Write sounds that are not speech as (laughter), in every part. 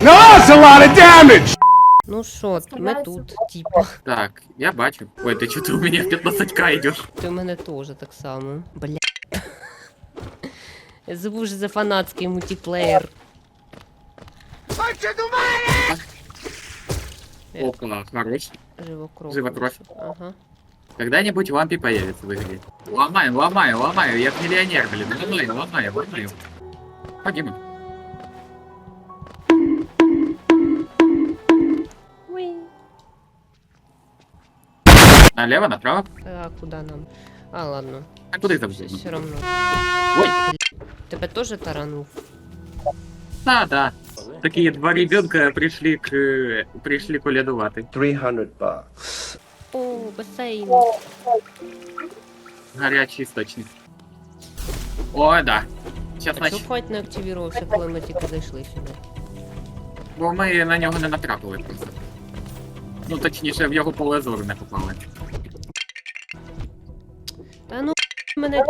Now that's a lot of damage! Ну що, ми тут, типа. Так, я бачу. Ой, ти чого ти у мене в 15к йдеш? Ти в мене теж так само. Бля. Я забув, фанатський мультиплеєр. Е. Опа, хорош. Живокров. Живокровь. Ага. Когда-нибудь лампи появится в игре. Ломаю, ломаю, ломаю, я миллионер, блин. Ломаю, ломаю, ломаю. Пойдем. Налево, направо. А куди нам? А, ладно. А куда это Все, было? все равно. Ой, Тебе теж таранув? да, да. Такие два ребенка пришли к э, пришли колядувати. 300 bucks. О, басейн. Гарячий істочник. О, да. Сейчас А чого значить, файт не активувався, коли ми тільки зайшли сюди? бо ми на нього не натрапили просто. Ну, точніше, в його поле зору не попали. Мене.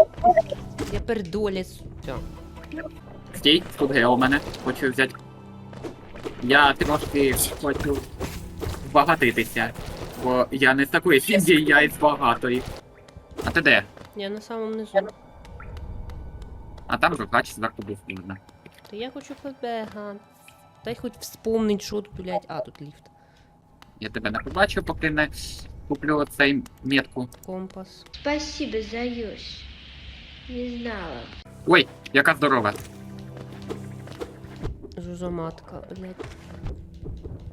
Я пердоліс. Все. Стій, тут гео у мене. Хочу взяти. Я трошки хочу збагатитися. Бо я не з такої сім'ї, я із багатої. А ти де? Я на самому низу. А там рукач зверху був видно. Та я хочу побегати. Дай хоч вспомнить, що тут, блядь. А, тут ліфт. Я тебе не побачу, поки не куплю оцей метку. Компас. Спасибо, Заюш. Не знала. Ой, яка здорова. Жужоматка, блядь.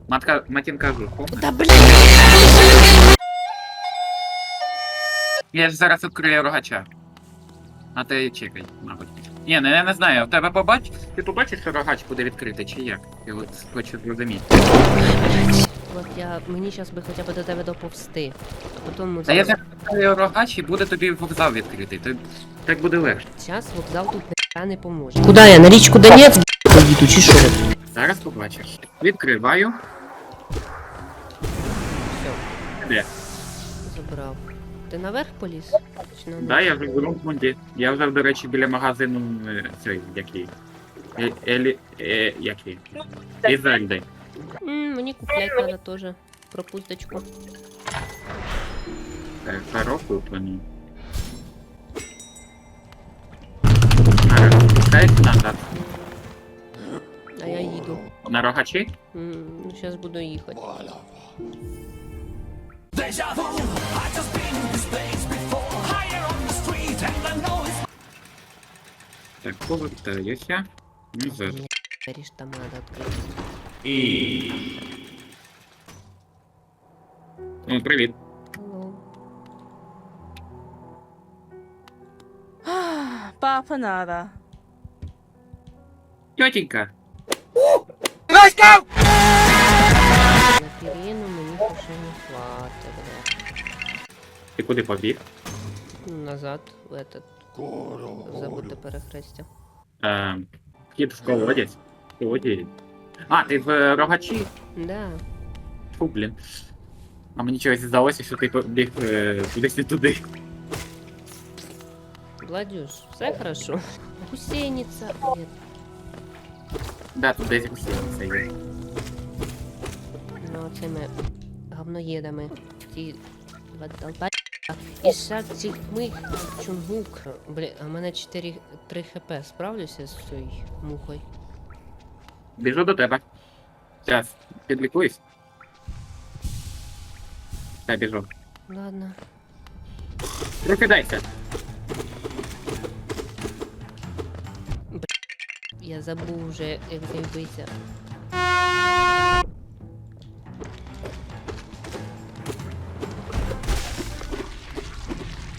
Матка, матінка жуку. Да блядь! Я ж зараз відкрию рогача. А ти чекай, мабуть. Ні, ну я не знаю, в тебе побач. Ти побачиш, що рогач буде відкритий, чи як? Я от хочу зрозуміти. От я, мені зараз би хоча б до тебе доповсти. А потім ми Та я зараз... зараз рогач і буде тобі вокзал відкритий. То так буде легше. Зараз вокзал тут ніхера не поможе. Куда я? На річку Донець поїду, чи що? Зараз побачиш. Відкриваю. Все, Де? забрав. Ти наверх поліз? Чи на Да, я вже в Румпунді. Я вже, до речі, біля магазину е, цей, який. Е- Елі. Е, який? Ізельди. М, мені куплять треба теж. Пропусточку. Е, Перо куплений. Зараз спускаюсь назад. А я їду. На рогачі? Ну, зараз буду їхати. Так, повертаюся. Назад. Двері ж там треба відкрити. О, привіт. Алло. Папа надо. Тетенька. На пірину мені ще не хватить, бля. Ти куди побіг? Ну, Назад, в этот. Забути перехрестя. Е, Кіт в колодязь. Колодязь. А, ти в е, рогачі? Да. Фу, блін. А мені чогось здалося, що ти побіг е, кудись не туди. Владюш, все хорошо? Гусениця. Нет. Да, тут десь гусениця є. Ну, цими говноєдами. Ті долба. І шаг цих ми чунгук. Блін, а в мене 4 3 хп. Справлюся з цією мухою. Біжу до тебе. Зараз, підлікуюсь. Я біжу. Ладно. Прокидайся. Я забув вже, як з'явитися.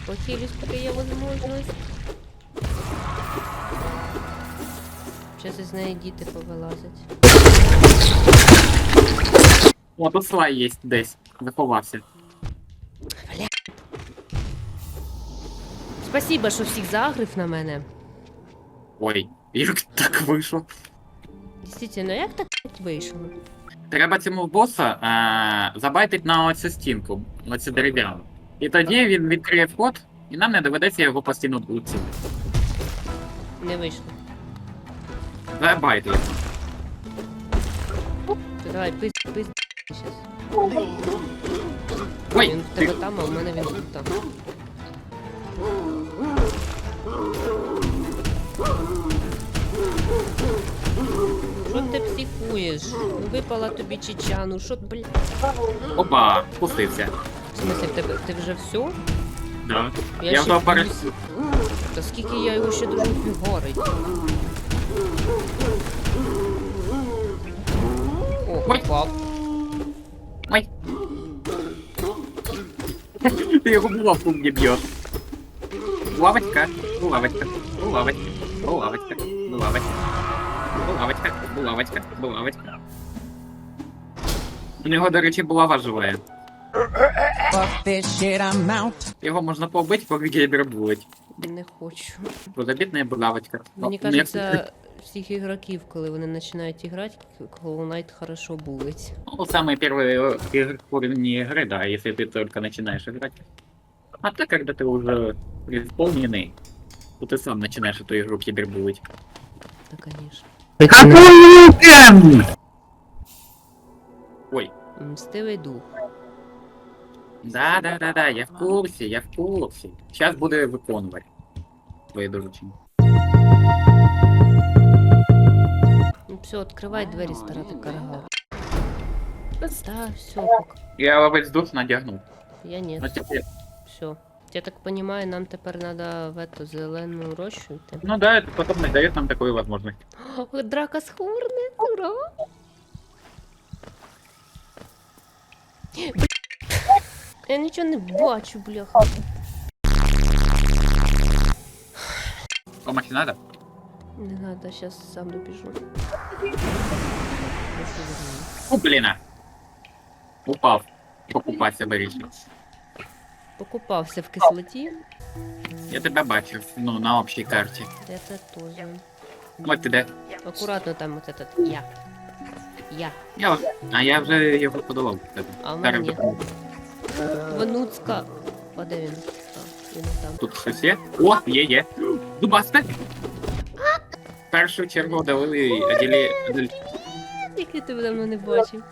Похилюсь, поки є можливість. Зараз із неї діти повилазять. О, тут слай є десь. Заховався. Спасибо, що всіх загрив на мене. Ой, як так вийшло. Дійсно, як так вийшло? Треба цьому боса е, забайтить на оцю стінку, оцю дерев'яну. І тоді він відкриє вход, і нам не доведеться його постійно цілити. Не вийшло. Забайте його. Давай, пизд, пизд, щас. Ой, Він в ти, там, а в мене він тут там. Що ти психуєш? Ну випала тобі чечану, що, блядь? опа, спустився. В смысле, в тебе, ти вже все? Да. Я, Я ще вже перес... плюс- Та скільки я його ще дуже фігарить. О, Ой. впав. Ой. (laughs) Ти його булавку не б'єш. Булавочка, булавочка, булавочка, булавочка, булавочка, булавочка, булавочка, булавочка. У нього, до речі, булава живе. Fuck this shit, I'm out. Його можна побити, поки гейбер будет. Не хочу. Безобідна булавочка. Мені Ну, кажеться, всіх ігроків, коли вони починають грати, Hollow Knight хорошо булить. Ну, самые первые игры, уровни игры, да, если ты только начинаешь играть. А так, когда ты уже преисполненный, то ты сам начинаешь эту игру кибербулить. Та, конечно. Ой, Мстивий дух. да, да, да, да, я в курсе, я в курсе. Сейчас буду виконувати твої доручення. Ну все, відкривай двері, стара ти карга. Та все, пока. Я весь дух надягнув. Я ні. Ну, теперь- Все. Я так понимаю, нам тепер надо в эту зелену рощу йти. ну да, это потом дает нам такую возможность. (gasps) О, драка з Хорни, ура! (gasps) Бля. Я нічого не бачу, бляха. Помощь надо? Не надо, сейчас сам добіжу. О, блин. а. Упав. Покупатися вирішив. Покупався в кислоті. Я тебе бачив, ну, на общій карті. Я це теж. От ти де. Акуратно там от этот я. Я. Я, от- а я вже його подолав. А в Зараз мене ні. Вануцька. А де він? А, він там. Тут щось є. О, є, є. Дубасте. В першу чергу давили оділі... Який ти давно не бачив.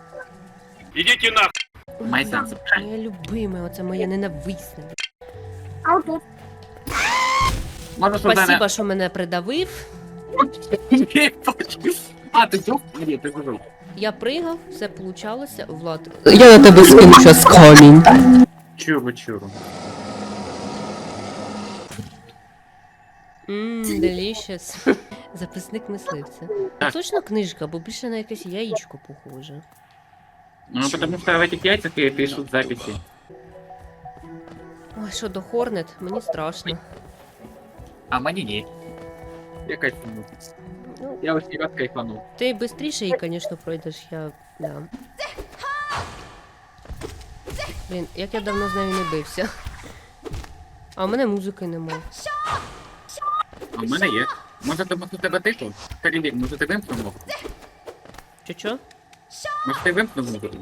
Идите нахуй! Майсенс. Моє любиме, оце моє ненависне. Може, що Спасибо, що мене придавив. (laughs) А, ти чув? Ні, ти кажу. Я пригав, все получалося. Влад. Я на тебе скину зараз камінь. Чуру, чуру. Ммм, delicious. Записник мисливця. Так. Точно книжка, бо більше на якесь яєчко похоже. Ну, потому что в этих яйцах и пишут записи. Ой, що до Хорнет, мені страшно. А мені ні. Я кайфанув. Ну. Я ось раз кайфанув. Ти швидше її, звісно, пройдеш, я. Да. Блін, як я давно з нею не бився. А в мене музики немає. А в мене є. Може, тому що в тебе тихо? Перевір, може ти вимкнув музику? Чи чо? Може ти вимкнув музику?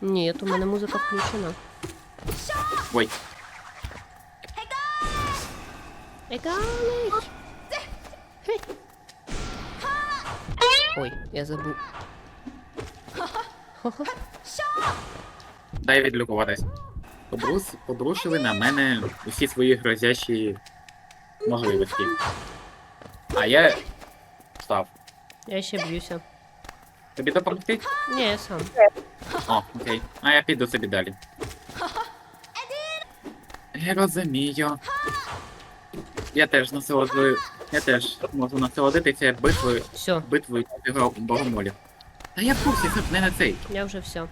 Ні, у мене музика включена. Ой, Егалий! Гей. Ой, я забув. Дай відлікуватись. Подрус, подрушили на мене усі свої грозящі можливості. А я встав. Я ще б'юся. Тобі допомогти? Ні, я сам. О, окей. А я піду собі далі. Я розумію. Я теж насолоджую. Я теж можу насолодитися битвою Все, битвою цього богомолів. Та я в курсі, це не на цей. я вже все.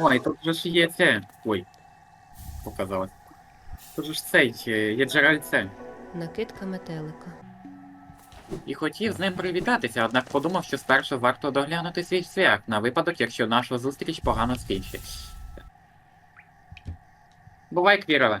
Ой, тут же ж є це. Ой. Показалось. Тут же ж цей, е, є джерельце. Накидка метелика. І хотів з ним привітатися, однак подумав, що спершу варто доглянути свій свят на випадок, якщо наша зустріч погано скінчить. Бувай, Квірове.